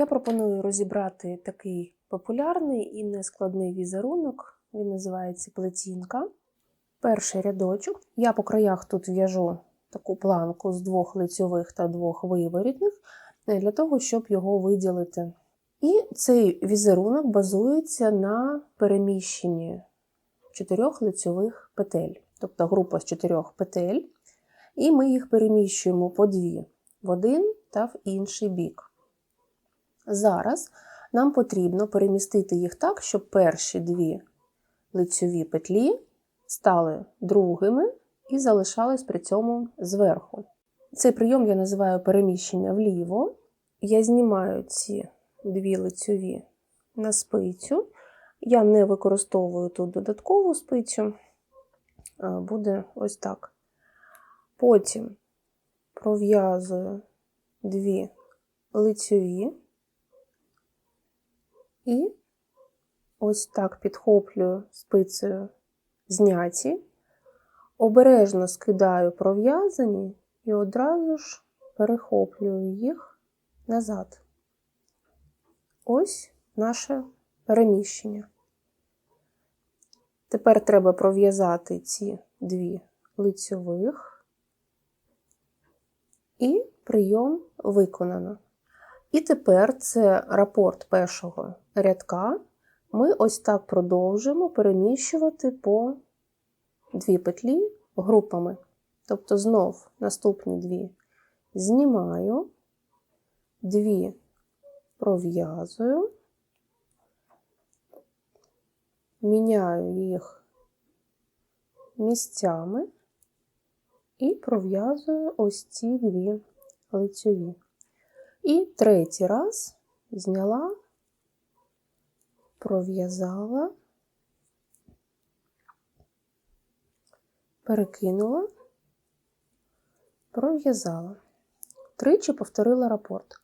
Я пропоную розібрати такий популярний і нескладний візерунок. Він називається плетінка. Перший рядочок. Я по краях тут в'яжу таку планку з двох лицьових та двох виворітних е, для того, щоб його виділити. І цей візерунок базується на переміщенні чотирьох лицьових петель, тобто група з чотирьох петель, і ми їх переміщуємо по дві в один та в інший бік. Зараз нам потрібно перемістити їх так, щоб перші дві лицьові петлі стали другими і залишались при цьому зверху. Цей прийом я називаю переміщення вліво. Я знімаю ці дві лицьові на спицю. Я не використовую тут додаткову спицю, буде ось так. Потім пров'язую дві лицьові і ось так підхоплюю спицею зняті, обережно скидаю пров'язані і одразу ж перехоплюю їх назад. Ось наше переміщення. Тепер треба пров'язати ці дві лицьових, і прийом виконано. І тепер це рапорт першого рядка. Ми ось так продовжуємо переміщувати по дві петлі групами. Тобто знов наступні дві знімаю, дві пров'язую, міняю їх місцями і пров'язую ось ці дві лицьові. І третій раз зняла, пров'язала, перекинула, пров'язала. Тричі повторила рапорт.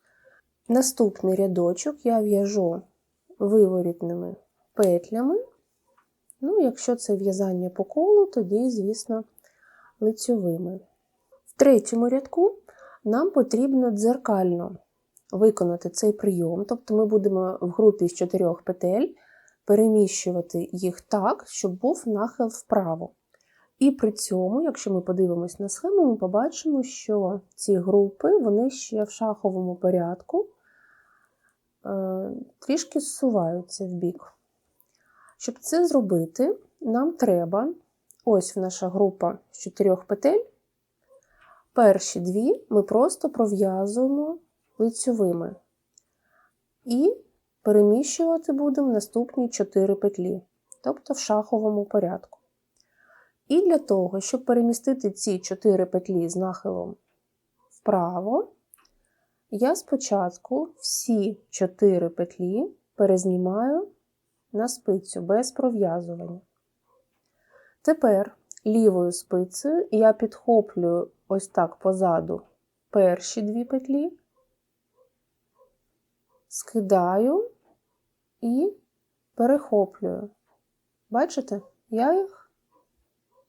Наступний рядочок я в'яжу виворітними петлями. Ну, якщо це в'язання по колу, тоді, звісно, лицьовими. В третьому рядку нам потрібно дзеркально виконати цей прийом, тобто ми будемо в групі з чотирьох петель переміщувати їх так, щоб був нахил вправо. І при цьому, якщо ми подивимось на схему, ми побачимо, що ці групи вони ще в шаховому порядку е, трішки зсуваються в бік. Щоб це зробити, нам треба ось наша група з чотирьох петель. Перші дві ми просто пров'язуємо лицьовими. І переміщувати будемо наступні 4 петлі, тобто в шаховому порядку. І для того, щоб перемістити ці 4 петлі з нахилом вправо, я спочатку всі 4 петлі перезнімаю на спицю без пров'язування. Тепер лівою спицею я підхоплюю ось так позаду перші дві петлі, скидаю і перехоплюю. Бачите, я їх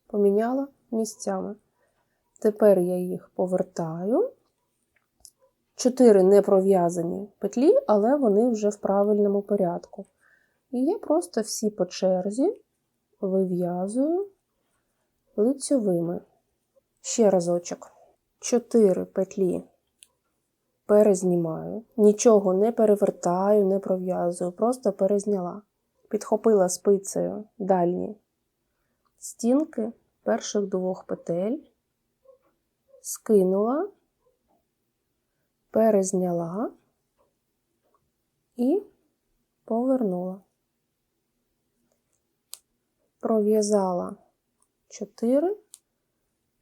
поміняла місцями. Тепер я їх повертаю. Чотири не пров'язані петлі, але вони вже в правильному порядку. І я просто всі по черзі вив'язую лицьовими. Ще разочок. Чотири петлі перезнімаю, нічого не перевертаю, не пров'язую, просто перезняла. Підхопила спицею дальні стінки перших двох петель, скинула, перезняла і повернула. Пров'язала 4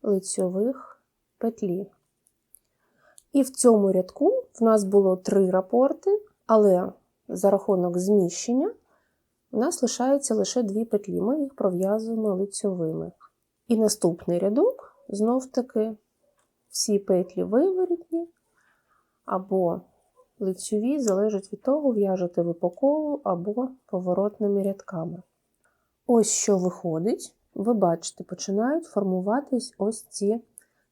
лицьових петлі. І в цьому рядку в нас було три рапорти, але за рахунок зміщення у нас лишається лише дві петлі. Ми їх пров'язуємо лицьовими. І наступний рядок знов-таки всі петлі виворітні або лицьові, залежить від того, в'яжете ви по колу або поворотними рядками. Ось що виходить, ви бачите, починають формуватись ось ці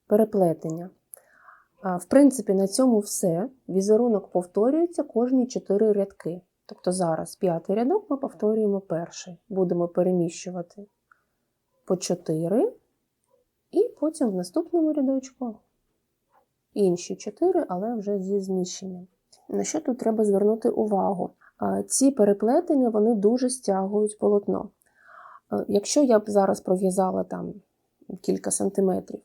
переплетення. В принципі, на цьому все. Візерунок повторюється кожні 4 рядки. Тобто зараз п'ятий рядок ми повторюємо перший. Будемо переміщувати по 4, і потім в наступному рядочку інші 4, але вже зі зміщенням. На що тут треба звернути увагу? Ці переплетення вони дуже стягують полотно. Якщо я б зараз пров'язала там кілька сантиметрів,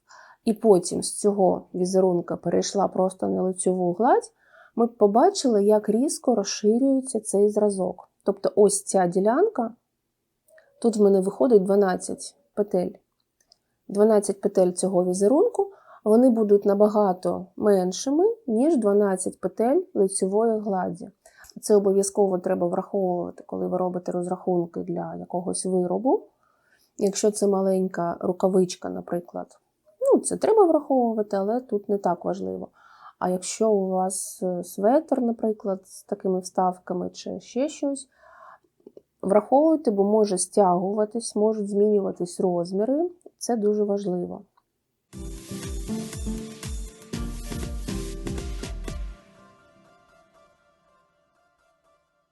і потім з цього візерунка перейшла просто на лицьову гладь, ми побачили, як різко розширюється цей зразок. Тобто ось ця ділянка, тут в мене виходить 12 петель. 12 петель цього візерунку, вони будуть набагато меншими, ніж 12 петель лицьової гладі. Це обов'язково треба враховувати, коли ви робите розрахунки для якогось виробу. Якщо це маленька рукавичка, наприклад, ну, це треба враховувати, але тут не так важливо. А якщо у вас е, светр, наприклад, з такими вставками чи ще щось, враховуйте, бо може стягуватись, можуть змінюватись розміри. Це дуже важливо.